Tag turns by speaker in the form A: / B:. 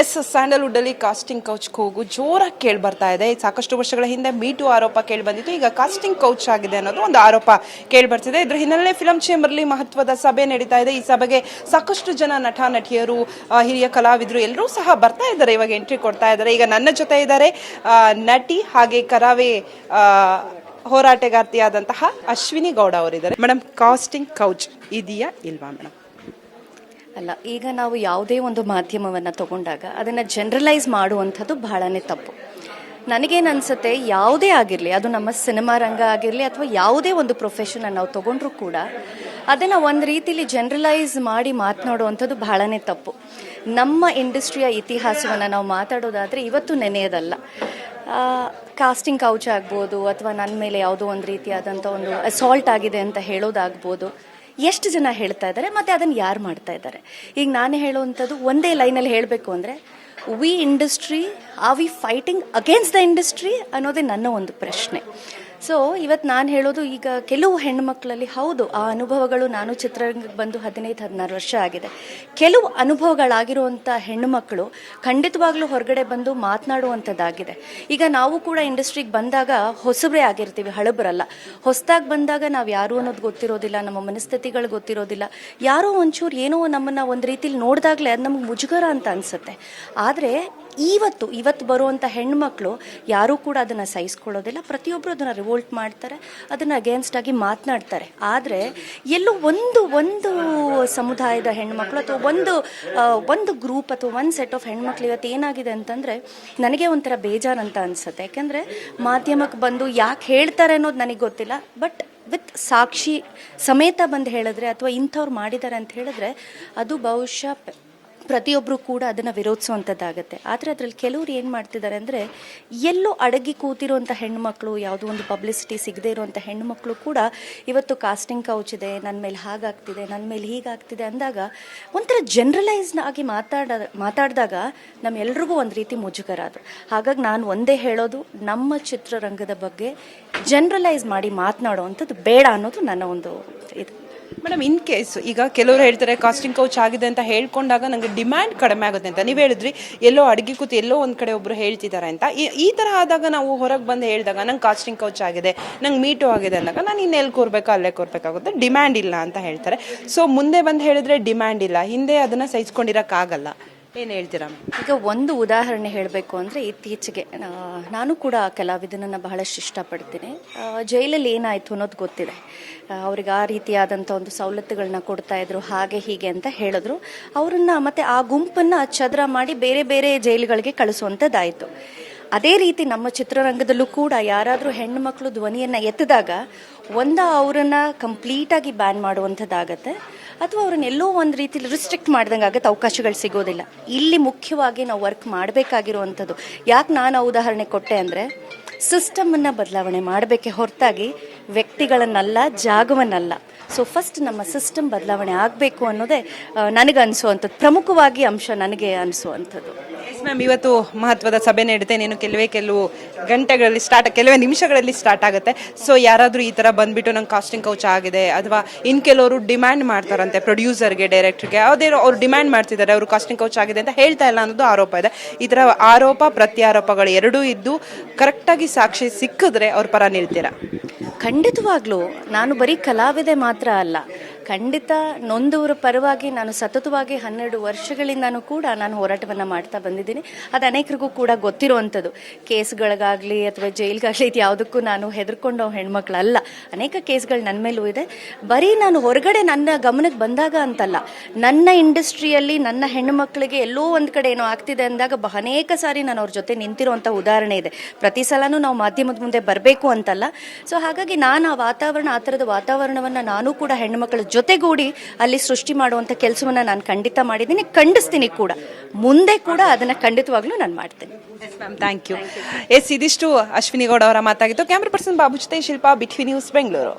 A: S Sandalwood ಅಲ್ಲಿ casting couch ಕೂಗು ಜೋರಾಗಿ ಕೇಳಿ ಬರ್ತಾ ಇದೆ. ಸಾಕಷ್ಟು ವರ್ಷಗಳ ಹಿಂದೆ ಮೀಟು ಆರೋಪ ಕೇಳಿ ಬಂದಿತ್ತು. ಈಗ ಕಾಸ್ಟಿಂಗ್ ಕೌಚ್ ಆಗಿದೆ ಅನ್ನೋದು ಒಂದು ಆರೋಪ ಕೇಳಿ ಬರ್ತಿದೆ. ಇದ್ರ ಹಿನ್ನೆಲೆ ಫಿಲಂ ಚೇಂಬರ್ಲಿ ಮಹತ್ವದ ಸಭೆ ನಡೀತಾ ಇದೆ. ಈ ಸಭೆಗೆ ಸಾಕಷ್ಟು ಜನ ನಟ ನಟಿಯರು ಹಿರಿಯ ಕಲಾವಿದರು ಎಲ್ಲರೂ ಸಹ ಬರ್ತಾ ಇದ್ದಾರೆ. ಇವಾಗ ಎಂಟ್ರಿ ಕೊಡ್ತಾ ಇದ್ದಾರೆ. ಈಗ ನನ್ನ ಜೊತೆ ಇದ್ದಾರೆ ನಟಿ ಹಾಗೆ ಕರಾವೇ ಹೋರಾಟಗಾರ್ತಿಯಾದಂತಹ ಅಶ್ವಿನಿ ಗೌಡ ಅವರಿದ್ದಾರೆ. ಮೇಡಮ್ ಕಾಸ್ಟಿಂಗ್ ಕೌಚ್ ಇದೆಯಾ ಇಲ್ವಾ ಮೇಡಮ್
B: ಅಲ್ಲ, ಈಗ ನಾವು ಯಾವುದೇ ಒಂದು ಮಾಧ್ಯಮವನ್ನು ತಗೊಂಡಾಗ ಅದನ್ನು ಜನರಲೈಸ್ ಮಾಡುವಂಥದ್ದು ಬಹಳನೇ ತಪ್ಪು. ನನಗೇನು ಅನಿಸುತ್ತೆ, ಯಾವುದೇ ಆಗಿರಲಿ, ಅದು ನಮ್ಮ ಸಿನಿಮಾ ರಂಗ ಆಗಿರಲಿ ಅಥವಾ ಯಾವುದೇ ಒಂದು ಪ್ರೊಫೆಷನನ್ನು ನಾವು ತಗೊಂಡರೂ ಕೂಡ ಅದನ್ನು ಒಂದು ರೀತಿಲಿ ಜನರಲೈಸ್ ಮಾಡಿ ಮಾತನಾಡುವಂಥದ್ದು ಬಹಳನೇ ತಪ್ಪು. ನಮ್ಮ ಇಂಡಸ್ಟ್ರಿಯ ಇತಿಹಾಸವನ್ನು ನಾವು ಮಾತಾಡೋದಾದರೆ ಇವತ್ತು ನೆನೆಯೋದಲ್ಲ. ಕಾಸ್ಟಿಂಗ್ ಕೌಚ್ ಆಗ್ಬೋದು ಅಥವಾ ನನ್ನ ಮೇಲೆ ಯಾವುದೋ ಒಂದು ರೀತಿಯಾದಂಥ ಒಂದು ಅಸಾಲ್ಟ್ ಆಗಿದೆ ಅಂತ ಹೇಳೋದಾಗ್ಬೋದು. ಎಷ್ಟು ಜನ ಹೇಳ್ತಾ ಇದ್ದಾರೆ, ಮತ್ತೆ ಅದನ್ನು ಯಾರು ಮಾಡ್ತಾ ಇದ್ದಾರೆ? ಈಗ ನಾನು ಹೇಳುವಂಥದ್ದು ಒಂದೇ ಲೈನಲ್ಲಿ ಹೇಳಬೇಕು ಅಂದರೆ we industry are we fighting against the industry ಅನ್ನೋದೇ ನನ್ನ ಒಂದು ಪ್ರಶ್ನೆ. ಸೊ ಇವತ್ತು ನಾನು ಹೇಳೋದು ಈಗ ಕೆಲವು ಹೆಣ್ಣುಮಕ್ಕಳಲ್ಲಿ ಹೌದು, ಆ ಅನುಭವಗಳು ನಾನು ಚಿತ್ರರಂಗಕ್ಕೆ ಬಂದು ಹದಿನೈದು, ಹದಿನಾರು ವರ್ಷ ಆಗಿದೆ. ಕೆಲವು ಅನುಭವಗಳಾಗಿರುವಂಥ ಹೆಣ್ಣುಮಕ್ಕಳು ಖಂಡಿತವಾಗ್ಲೂ ಹೊರಗಡೆ ಬಂದು ಮಾತನಾಡುವಂಥದ್ದಾಗಿದೆ. ಈಗ ನಾವು ಕೂಡ ಇಂಡಸ್ಟ್ರಿಗೆ ಬಂದಾಗ ಹೊಸಬ್ರೇ ಆಗಿರ್ತೀವಿ, ಹಳಬರಲ್ಲ. ಹೊಸದಾಗಿ ಬಂದಾಗ ನಾವು ಯಾರು ಅನ್ನೋದು ಗೊತ್ತಿರೋದಿಲ್ಲ, ನಮ್ಮ ಮನಸ್ಥಿತಿಗಳು ಗೊತ್ತಿರೋದಿಲ್ಲ. ಯಾರೋ ಒಂಚೂರು ಏನೋ ನಮ್ಮನ್ನು ಒಂದು ರೀತಿಲಿ ನೋಡಿದಾಗಲೇ ಅದು ನಮ್ಗೆ ಮುಜುಗರ ಅಂತ ಅನಿಸುತ್ತೆ. ಆದರೆ ಇವತ್ತು ಇವತ್ತು ಬರುವಂಥ ಹೆಣ್ಮಕ್ಳು ಯಾರೂ ಕೂಡ ಅದನ್ನು ಸಹಿಸ್ಕೊಳ್ಳೋದಿಲ್ಲ. ಪ್ರತಿಯೊಬ್ಬರು ಅದನ್ನು ರಿವೋಲ್ಟ್ ಮಾಡ್ತಾರೆ, ಅದನ್ನು ಅಗೇನ್ಸ್ಟ್ ಆಗಿ ಮಾತನಾಡ್ತಾರೆ. ಆದರೆ ಎಲ್ಲೋ ಒಂದು ಒಂದು ಸಮುದಾಯದ ಹೆಣ್ಮಕ್ಳು ಅಥವಾ ಒಂದು ಒಂದು ಗ್ರೂಪ್ ಅಥವಾ ಒಂದು ಸೆಟ್ ಆಫ್ ಹೆಣ್ಮಕ್ಳು ಇವತ್ತು ಏನಾಗಿದೆ ಅಂತಂದರೆ ನನಗೆ ಒಂಥರ ಬೇಜಾರು ಅಂತ ಅನಿಸುತ್ತೆ. ಯಾಕೆಂದರೆ ಮಾಧ್ಯಮಕ್ಕೆ ಬಂದು ಯಾಕೆ ಹೇಳ್ತಾರೆ ಅನ್ನೋದು ನನಗೆ ಗೊತ್ತಿಲ್ಲ. ಬಟ್ ವಿತ್ ಸಾಕ್ಷಿ ಸಮೇತ ಬಂದು ಹೇಳಿದ್ರೆ ಅಥವಾ ಇಂಥವ್ರು ಮಾಡಿದ್ದಾರೆ ಅಂತ ಹೇಳಿದ್ರೆ ಅದು ಬಹುಶಃ ಪ್ರತಿಯೊಬ್ಬರು ಕೂಡ ಅದನ್ನು ವಿರೋಧಿಸುವಂಥದ್ದಾಗತ್ತೆ ಆದರೆ ಅದರಲ್ಲಿ ಕೆಲವರು ಏನು ಮಾಡ್ತಿದ್ದಾರೆ ಅಂದರೆ, ಎಲ್ಲೋ ಅಡಗಿ ಕೂತಿರುವಂಥ ಹೆಣ್ಮಕ್ಳು, ಯಾವುದೋ ಒಂದು ಪಬ್ಲಿಸಿಟಿ ಸಿಗದೇ ಇರುವಂಥ ಹೆಣ್ಮಕ್ಳು ಕೂಡ ಇವತ್ತು ಕಾಸ್ಟಿಂಗ್ ಕೌಚ್ ಇದೆ ನನ್ನ ಮೇಲೆ ಹಾಗಾಗ್ತಿದೆ ನನ್ನ ಮೇಲೆ ಹೀಗಾಗ್ತಿದೆ ಅಂದಾಗ, ಒಂಥರ ಜನ್ರಲೈಸ್ಡ್ ಆಗಿ ಮಾತಾಡ, ಮಾತಾಡಿದಾಗ ನಮ್ಮೆಲ್ರಿಗೂ ಒಂದು ರೀತಿ ಮುಜುಗರ ಅದು. ಹಾಗಾಗಿ ನಾನು ಒಂದೇ ಹೇಳೋದು, ನಮ್ಮ ಚಿತ್ರರಂಗದ ಬಗ್ಗೆ ಜನರಲೈಸ್ ಮಾಡಿ ಮಾತನಾಡುವಂಥದ್ದು ಬೇಡ ಅನ್ನೋದು ನನ್ನ ಒಂದು ಇದು.
A: ಮೇಡಮ್ ಇನ್ ಕೇಸ್ ಈಗ ಕೆಲವರು ಹೇಳ್ತಾರೆ ಕಾಸ್ಟಿಂಗ್ ಕೌಚ್ ಆಗಿದೆ ಅಂತ ಹೇಳ್ಕೊಂಡಾಗ ನಂಗೆ ಡಿಮ್ಯಾಂಡ್ ಕಡಿಮೆ ಆಗುತ್ತೆ ಅಂತ. ನೀವು ಹೇಳಿದ್ರಿ, ಎಲ್ಲೋ ಅಡುಗೆ ಕೂತು ಎಲ್ಲೋ ಒಂದು ಕಡೆ ಒಬ್ರು ಹೇಳ್ತಿದ್ದಾರೆ ಅಂತ. ಈ- ತರ ಆದಾಗ ನಾವು ಹೊರಗೆ ಬಂದು ಹೇಳಿದಾಗ, ನಂಗೆ ಕಾಸ್ಟಿಂಗ್ ಕೌಚ್ ಆಗಿದೆ, ನಂಗೆ ಮೀಟು ಆಗಿದೆ ಅಂದಾಗ ನಾನು ಇನ್ನೆಲ್ಲಿ ಕೂರ್ಬೇಕು, ಅಲ್ಲೇ ಕೂರ್ಬೇಕಾಗುತ್ತೆ. ಡಿಮ್ಯಾಂಡ್ ಇಲ್ಲ ಅಂತ ಹೇಳ್ತಾರೆ. ಸೊ ಮುಂದೆ ಬಂದು ಹೇಳಿದ್ರೆ ಡಿಮ್ಯಾಂಡ್ ಇಲ್ಲ. ಹಿಂದೆ ಅದನ್ನ ಸಹಿಸ್ಕೊಂಡಿರಕ್ಕಾಗಲ್ಲ. ಏನು ಹೇಳ್ತೀರಾ?
B: ಈಗ ಒಂದು ಉದಾಹರಣೆ ಹೇಳಬೇಕು ಅಂದರೆ ಇತ್ತೀಚೆಗೆ ನಾನು ಕೂಡ ಕಲಾವಿದನನ್ನು ಬಹಳಷ್ಟು ಇಷ್ಟಪಡ್ತೀನಿ. ಜೈಲಲ್ಲಿ ಏನಾಯಿತು ಅನ್ನೋದು ಗೊತ್ತಿದೆ. ಅವ್ರಿಗೆ ಆ ರೀತಿಯಾದಂಥ ಒಂದು ಸವಲತ್ತುಗಳನ್ನ ಕೊಡ್ತಾ ಇದ್ರು, ಹಾಗೆ ಹೀಗೆ ಅಂತ ಹೇಳಿದ್ರು. ಅವರನ್ನು ಮತ್ತೆ ಆ ಗುಂಪನ್ನು ಚದರ ಮಾಡಿ ಬೇರೆ ಬೇರೆ ಜೈಲುಗಳಿಗೆ ಕಳಿಸುವಂಥದ್ದಾಯಿತು ಅದೇ ರೀತಿ ನಮ್ಮ ಚಿತ್ರರಂಗದಲ್ಲೂ ಕೂಡ ಯಾರಾದರೂ ಹೆಣ್ಣು ಮಕ್ಕಳು ಧ್ವನಿಯನ್ನು ಎತ್ತಿದಾಗ, ಒಂದ ಅವರನ್ನು ಕಂಪ್ಲೀಟಾಗಿ ಬ್ಯಾನ್ ಮಾಡುವಂಥದ್ದಾಗತ್ತೆ. ಅಥವಾ ಅವ್ರನ್ನ ಎಲ್ಲೋ ಒಂದು ರೀತಿಲಿ ರಿಸ್ಟ್ರಿಕ್ಟ್ ಮಾಡ್ದಂಗೆ ಆಗುತ್ತೆ, ಅವಕಾಶಗಳು ಸಿಗೋದಿಲ್ಲ. ಇಲ್ಲಿ ಮುಖ್ಯವಾಗಿ ನಾವು ವರ್ಕ್ ಮಾಡಬೇಕಾಗಿರುವಂಥದ್ದು. ಯಾಕೆ ನಾನು ಉದಾಹರಣೆ ಕೊಟ್ಟೆ ಅಂದರೆ ಸಿಸ್ಟಮನ್ನು ಬದಲಾವಣೆ ಮಾಡಬೇಕೆ ಹೊರತಾಗಿ ವ್ಯಕ್ತಿಗಳನ್ನಲ್ಲ, ಜಾಗವನ್ನಲ್ಲ. ಸೊ ಫಸ್ಟ್ ನಮ್ಮ ಸಿಸ್ಟಮ್ ಬದಲಾವಣೆ ಆಗಬೇಕು ಅನ್ನೋದೇ ನನಗೆ ಅನಿಸುವಂಥದ್ದು ಪ್ರಮುಖವಾಗಿ ಅಂಶ ನನಗೆ ಅನಿಸುವಂಥದ್ದು.
A: ಮ್ಯಾಮ್, ಇವತ್ತು ಮಹತ್ವದ ಸಭೆ ನಡೆಯುತ್ತೆ ನೀನು ಕೆಲವೇ ಕೆಲವು ಗಂಟೆಗಳಲ್ಲಿ ಸ್ಟಾರ್ಟ್ ಕೆಲವೇ ನಿಮಿಷಗಳಲ್ಲಿ ಸ್ಟಾರ್ಟ್ ಆಗುತ್ತೆ. ಸೊ ಯಾರಾದರೂ ಈ ಥರ ಬಂದ್ಬಿಟ್ಟು ನಂಗೆ ಕಾಸ್ಟಿಂಗ್ ಕೌಚ್ ಆಗಿದೆ, ಅಥವಾ ಇನ್ನು ಕೆಲವರು ಡಿಮ್ಯಾಂಡ್ ಮಾಡ್ತಾರಂತೆ ಪ್ರೊಡ್ಯೂಸರ್ಗೆ ಡೈರೆಕ್ಟ್ರಿಗೆ ಯಾವುದೇ ಅವ್ರು ಡಿಮ್ಯಾಂಡ್ ಮಾಡ್ತಿದ್ದಾರೆ, ಅವರು ಕಾಸ್ಟಿಂಗ್ ಕೌಚ್ ಆಗಿದೆ ಅಂತ ಹೇಳ್ತಾ ಇಲ್ಲ ಅನ್ನೋದು ಆರೋಪ ಇದೆ. ಈ ಥರ ಆರೋಪ, ಪ್ರತ್ಯಾರೋಪಗಳು ಎರಡೂ ಇದ್ದು ಕರೆಕ್ಟಾಗಿ ಸಾಕ್ಷಿ ಸಿಕ್ಕಿದ್ರೆ ಅವ್ರ ಪರ ನಿಲ್ತೀರಾ?
B: ಖಂಡಿತವಾಗ್ಲೂ. ನಾನು ಬರೀ ಕಲಾವಿದೆ ಮಾತ್ರ ಅಲ್ಲ ಖಂಡಿತ ನೊಂದವರ ಪರವಾಗಿ ನಾನು ಸತತವಾಗಿ ಹನ್ನೆರಡು ವರ್ಷಗಳಿಂದನೂ ಕೂಡ ನಾನು ಹೋರಾಟವನ್ನು ಮಾಡ್ತಾ ಬಂದಿದ್ದೀನಿ. ಅದು ಅನೇಕರಿಗೂ ಕೂಡ ಗೊತ್ತಿರುವಂಥದ್ದು. ಕೇಸ್ಗಳಿಗಾಗಲಿ ಅಥವಾ ಜೈಲ್ಗಾಗಲಿ ಇದು ಯಾವುದಕ್ಕೂ ನಾನು ಹೆದರ್ಕೊಂಡು ಹೆಣ್ಮಕ್ಳಲ್ಲ. ಅನೇಕ ಕೇಸ್ಗಳು ನನ್ನ ಮೇಲೂ ಇದೆ. ಬರೀ ನಾನು ಹೊರಗಡೆ ನನ್ನ ಗಮನಕ್ಕೆ ಬಂದಾಗ ಅಂತಲ್ಲ. ನನ್ನ ಇಂಡಸ್ಟ್ರಿಯಲ್ಲಿ ನನ್ನ ಹೆಣ್ಣುಮಕ್ಕಳಿಗೆ ಎಲ್ಲೋ ಒಂದು ಕಡೆ ಏನೋ ಆಗ್ತಿದೆ ಅಂದಾಗ ಅನೇಕ ಸಾರಿ ನಾನು ಅವ್ರ ಜೊತೆ ನಿಂತಿರುವಂಥ ಉದಾಹರಣೆ ಇದೆ. ಪ್ರತಿ ಸಲನೂ ನಾವು ಮಾಧ್ಯಮದ ಮುಂದೆ ಬರಬೇಕು ಅಂತಲ್ಲ. ಸೊ ಹಾಗಾಗಿ ನಾನು ಆ ವಾತಾವರಣ, ಆ ಥರದ ವಾತಾವರಣವನ್ನು ನಾನು ಕೂಡ ಹೆಣ್ಣುಮಕ್ಕಳ ಜೊತೆಗೂಡಿ ಅಲ್ಲಿ ಸೃಷ್ಟಿ ಮಾಡುವಂಥ ಕೆಲಸವನ್ನು ನಾನು ಖಂಡಿತ ಮಾಡಿದ್ದೀನಿ, ಖಂಡಿಸ್ತೀನಿ ಕೂಡ. ಮುಂದೆ ಕೂಡ ಅದನ್ನು ಖಂಡಿತವಾಗ್ಲೂ ನಾನು ಮಾಡ್ತೇನೆ.
A: ಥ್ಯಾಂಕ್ ಯು ಎಸ್ ಇದಿಷ್ಟು ಅಶ್ವಿನಿ ಗೌಡ ಅವರ ಮಾತಾಗಿತ್ತು ಕ್ಯಾಮ್ರಾ ಪರ್ಸನ್ ಬಾಬು ಜೊತೆ ಶಿಲ್ಪಾ ಬಿಟ್ವಿ ನ್ಯೂಸ್ ಬೆಂಗಳೂರು